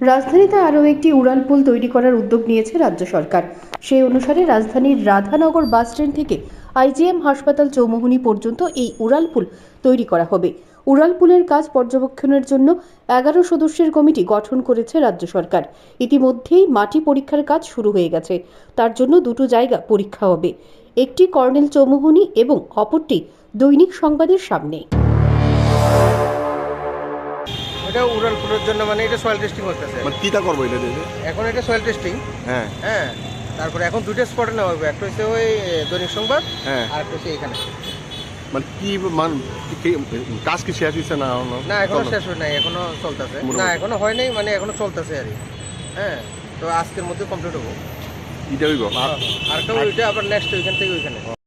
রাজধানীতে আরও একটি উড়ালপুল তৈরি করার উদ্যোগ নিয়েছে রাজ্য সরকার। সেই অনুসারে রাজধানীর রাধানগর বাস স্ট্যান্ড থেকে আইজিএম হাসপাতাল চৌমুহনী পর্যন্ত এই উড়ালপুল তৈরি করা হবে। উড়ালপুলের কাজ পর্যবেক্ষণের জন্য এগারো সদস্যের কমিটি গঠন করেছে রাজ্য সরকার। ইতিমধ্যেই মাটি পরীক্ষার কাজ শুরু হয়ে গেছে। তার জন্য দুটো জায়গা পরীক্ষা হবে। একটি কর্নেল চৌমুহনী এবং অপরটি দৈনিক সংবাদের সামনে। এটা উড়ালপুলের জন্য মানে এটা সয়েল টেস্টিং করতেছে। মানে কিটা করব এটা দিয়ে? এখন এটা সয়েল টেস্টিং হ্যাঁ। হ্যাঁ তারপরে এখন দুইটা স্পটে নেওয়া হবে একটা হচ্ছে ওই দৈনিক সংবাদ হ্যাঁ। আর একটা হচ্ছে এখানে। মানে কি মান কি- কি- কাজ কি শেষ হয়েছে না না এখনও শেষ হয় নাই এখনও চলতেছে। না এখনও হয় নাই মানে এখনও চলতেছে আর। হ্যাঁ তো আজকের মধ্যে কমপ্লিট হব। ইটা হইব? আর ওইটা আবার নেক্সট ওইখান থেকে ওইখানে।